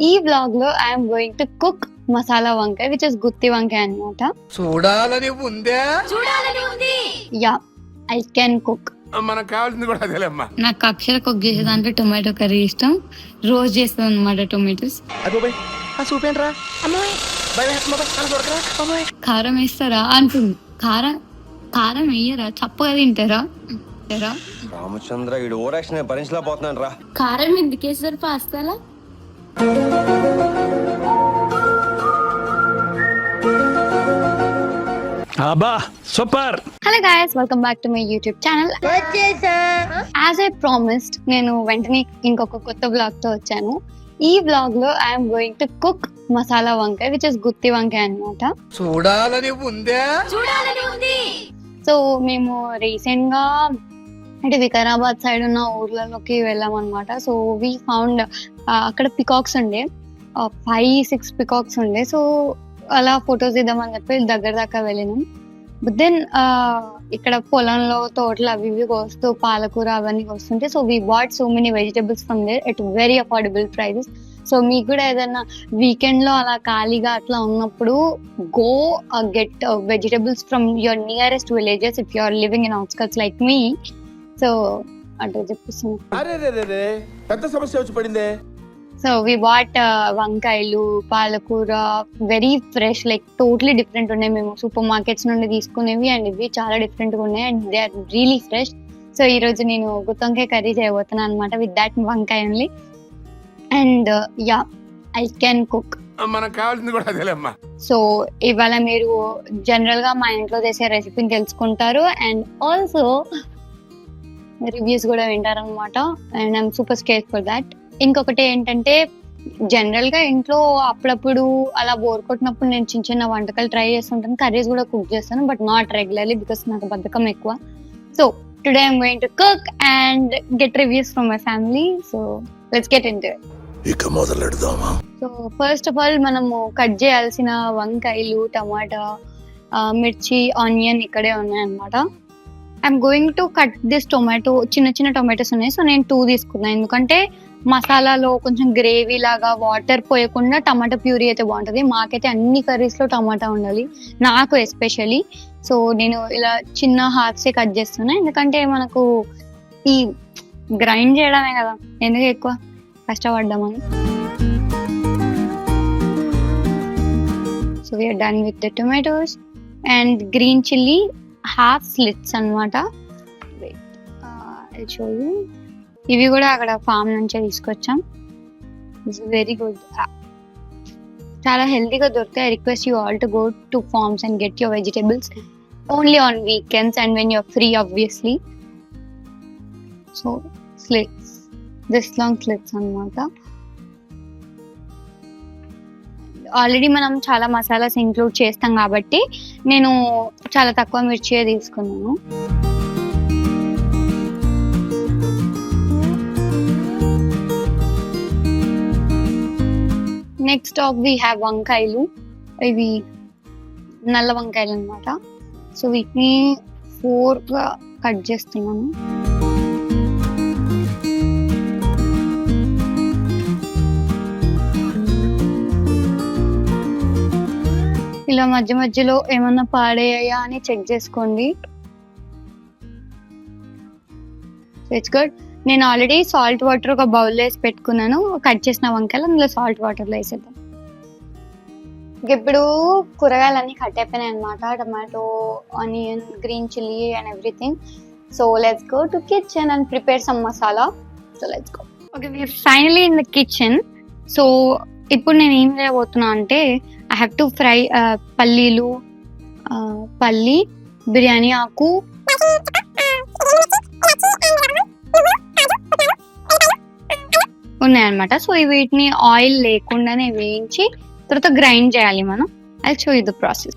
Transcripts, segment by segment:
ఈ బ్లాగ్లో I'm going to cook masala vankaya which is గుత్తి వంకాయ అన్నమాట. చూడాలని ఉందే? యా ఐ కెన్ కుక్ మనకు కావాల్సింది కూడా అదేలేమ్మా నాకు అక్షర కుక్ చేసే దాంట్లో టొమాటో కర్రీ ఇష్టం రోజ్ చేస్తుంది అనమాట టొమాటోస్ కారం వేస్తారా? అంటుంది. కారం కారం వేయరా? చప్పగా తింటారా? రామచంద్ర ఈడు ఓరాక్షన్ భరించలేకపోతున్నాను రా కారం ఎందుకు వేస్తారు? పాస్తాలా? అబ్బా super. Hello guys welcome back to my YouTube channel. As I promised నేను వెంటనే ఇంకొక కొత్త బ్లాగ్తో వచ్చాను. ఈ బ్లాగ్లో I'm going to cook masala vankaya which is గుత్తి వంకాయ అన్నమాట. చూడాలని ఉందే. సో మేము రీసెంట్గా అంటే వికారాబాద్ సైడ్ ఉన్న ఊర్లలోకి వెళ్ళాం అనమాట సో వీ ఫౌండ్ అక్కడ పికాక్స్ ఉండే. ఫైవ్ సిక్స్ పికాక్స్ ఉండే. సో అలా ఫొటోస్ ఇద్దామని చెప్పి దగ్గర దాకా వెళ్ళినాం. బట్ దెన్ ఇక్కడ పొలంలో తోటలు అవి ఇవి కోస్తూ పాలకూర అవన్నీ వస్తుంటే so we what so many vegetables from there at very affordable prices so మీకు కూడా ఏదైనా వీకెండ్లో అలా ఖాళీగా అట్లా ఉన్నప్పుడు go get vegetables from your nearest villages if you are living in outskirts like me so అంటే చెప్పిస్తున్నాను అరే పెద్ద సమస్య వచ్చి పడిందే. సో వి వాట్ వంకాయలు పాలకూర very fresh like totally different ఉన్నాయి. మేము సూపర్ మార్కెట్స్ నుండి తీసుకునేవి అండ్ ఇవి చాలా డిఫరెంట్గా ఉన్నాయి and they are really fresh so ఈ రోజు నేను గుత్తొంకాయ కర్రీ చేయబోతున్నాను అనమాట with that vankaya only and yeah I can cook మనకు కావాల్సింది కూడా అదేలేమ్మా సో ఇవాళ మీరు జనరల్గా మా ఇంట్లో చేసే రెసిపీని తెలుసుకుంటారు అండ్ ఆల్సో రివ్యూస్ కూడా వింటారు అనమాట and I'm super scare for that ఇంకొకటి ఏంటంటే జనరల్గా ఇంట్లో అప్పుడప్పుడు అలా బోర్ కొట్టినప్పుడు నేను చిన్న చిన్న వంటకాలు ట్రై చేస్తుంటాను. కర్రీస్ కూడా కుక్ చేస్తాను బట్ నాట్ రెగ్యులర్లీ బికాస్ నాకు బద్ధకం ఎక్కువ. So today I'm going to cook and get reviews from my family so let's get in ఇక మొదలెడదామా? సో ఫస్ట్ ఆఫ్ ఆల్ మనము కట్ చేయాల్సిన వంకాయలు టమాటా మిర్చి ఆనియన్ ఇక్కడే ఉన్నాయన్నమాట. I'm going to cut this tomato చిన్న చిన్న టొమాటోస్ ఉన్నాయి. సో నేను టూ తీసుకున్నాను ఎందుకంటే మసాలాలో కొంచెం గ్రేవీ లాగా వాటర్ పోయకుండా టమాటా ప్యూరీ అయితే బాగుంటుంది. మాకైతే అన్ని కర్రీస్లో టమాటా ఉండాలి. నాకు ఎస్పెషల్లీ సో నేను ఇలా చిన్న హాఫ్స్ కట్ చేస్తున్నా. ఎందుకంటే మనకు ఈ గ్రైండ్ చేయడమే కదా. ఎందుకు ఎక్కువ కష్టపడ్డామని so we're done with the tomatoes and green chilli half slits అనమాట షో ఇవి కూడా అక్కడ ఫామ్ నుంచే తీసుకొచ్చాం. ఇట్స్ వెరీ గుడ్ చాలా హెల్తీగా దొరుకుతాయి. Request you all to go to farms and get your vegetables only on weekends and when you're free obviously so slits this long slits అన్నమాట. ఆల్రెడీ మనం చాలా మసాలాస్ ఇంక్లూడ్ చేస్తాం కాబట్టి నేను చాలా తక్కువ మిర్చియే తీసుకున్నాను. నెక్స్ట్ ఆఫ్ వి హ్యావ్ వంకాయలు. ఇవి నల్ల వంకాయలు అన్నమాట. సో వీటిని ఫోర్గా కట్ చేస్తున్నాను. ఇలా మధ్య మధ్యలో ఏమన్నా పాడేయా అని చెక్ చేసుకోండి. ఇట్స్ గుడ్ నేను ఆల్రెడీ సాల్ట్ వాటర్ ఒక బౌల్ వేసి పెట్టుకున్నాను. కట్ చేసిన వంకాయలు అందులో సాల్ట్ వాటర్లో వేసేద్దాం. ఇప్పుడు కూరగాయలన్నీ కట్ అయిపోయినాయి అనమాట tomato onion green chilli and everything so let's go to kitchen and prepare some masala so let's go okay finally in the kitchen so ఇప్పుడు నేను ఏం చేయబోతున్నా అంటే ఐ హ్యావ్ టు ఫ్రై పల్లీలు పల్లి బిర్యానీ ఆకు ఉన్నాయన్నమాట. సో వీటిని ఆయిల్ లేకుండానే వేయించి తర్వాత గ్రైండ్ చేయాలి మనం. ఐ షో ఇది ద ప్రాసెస్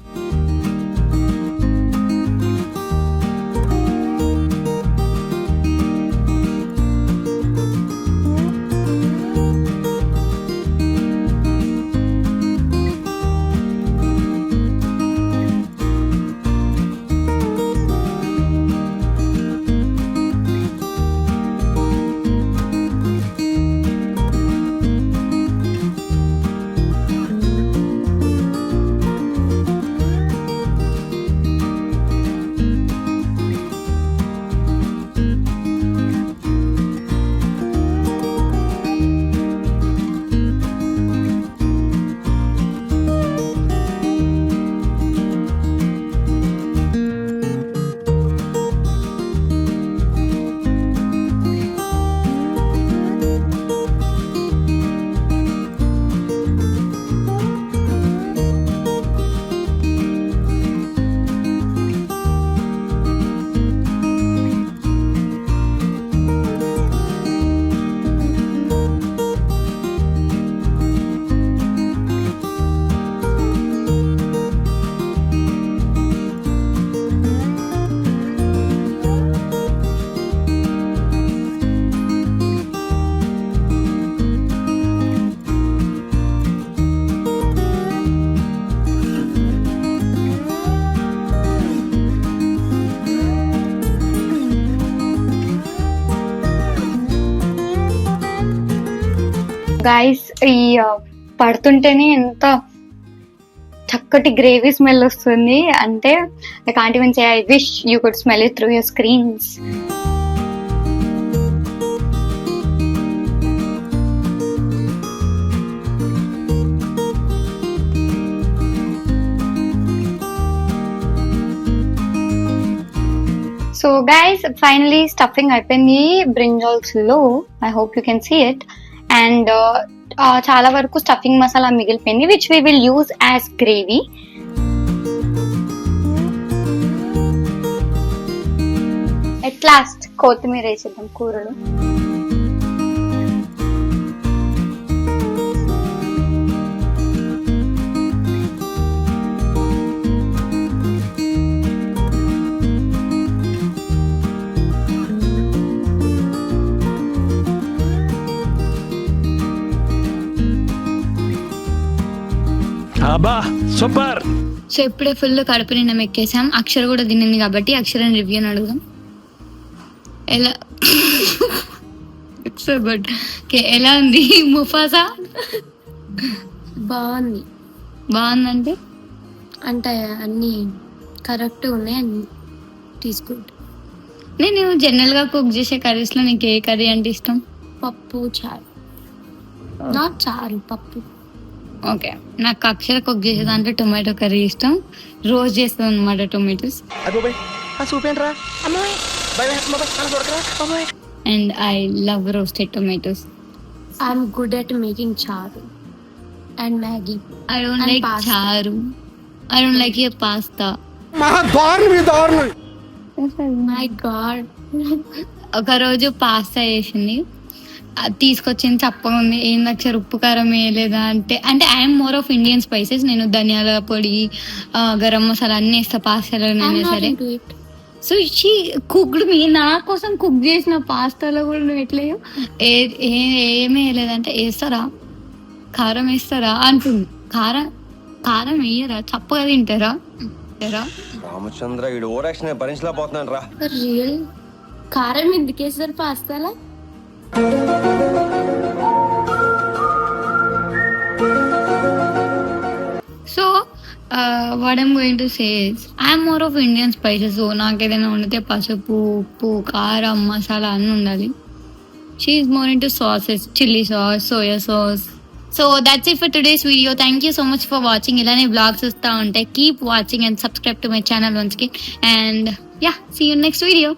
గాయస్ ఈ పడుతుంటేనే ఎంత చక్కటి గ్రేవీ స్మెల్ వస్తుంది. అంటే I can't even say I wish you could smell it through your screens so guys finally stuffing అయిపోయింది బ్రింజాల్స్లో I hope you can see it and చాలా వరకు స్టఫింగ్ మసాలా మిగిలిపోయింది which we will use as gravy at last కొత్తిమీర వేసేద్దాం కూరలు. అబ్బా super. So ఇప్పుడే full కడుపు నిండా ఎక్కేసాం అక్షర కూడా తినింది కాబట్టి అక్షరం రివ్యూని అడుగుదాం. ఎలా? సో గుడ్ ఓకే ఎలా ఉంది? ముఫాసా? బాగుంది. బాగుందంటే? అంటే అన్ని కరెక్ట్ ఉన్నాయి అన్ని. తీసుకుంటా నేను జనరల్గా కుక్ చేసే కర్రీస్లో నీకు ఏ కర్రీ అంటే ఇష్టం? పప్పు చారు. నాట్ చారు పప్పు. ఓకే. నాకు అక్షర కుక్ చేసే దాంట్లో టొమాటో కర్రీ ఇష్టం. రోజ్ చేస్తుంది అనమాట tomatoes and I love roasted tomatoes. I'm good at making charu and Maggi I don't like. చారు. I don't like your pasta. My god ఒక రోజు పాస్తా చేసింది. తీసుకొచ్చింది చప్పగా ఉంది. ఏం లక్ష ఉప్పు కారం వేయలేదా అంటే అంటే I'm more of Indian spices నేను ధనియాల పొడి గరం మసాలా అన్ని వేస్తా పాస్తాలో సరే. సో షీ కుక్డ్ మీ నా కోసం కుక్ చేసిన పాస్తాలో కూడా నువ్వు ఎట్లేయో ఏ ఏ- ఏమీ వేయలేదంటే వేస్తారా? కారం వేస్తారా? అంటుంది. కారం కారం వేయరా? చప్పగా తింటారా? తింటారా? రామచంద్ర ఈడు ఓరాక్షన్ భరించలేకపోతున్నాను రా. రియల్? కారం ఎందుకేసారు పాస్తాలా? So what I'm going to says I'm more of Indian spices so నాకు ఏదైనా వండితే పసుపు ఉప్పు కారం మసాలా అన్నీ ఉండాలి. She more into sauces chilli sauce soya sauce so that's it for today's video thank you so much for watching ఇలానే బ్లాగ్స్ వస్తూ ఉంటాయి. Keep watching and subscribe to my channel వన్స్కి and yeah see you next video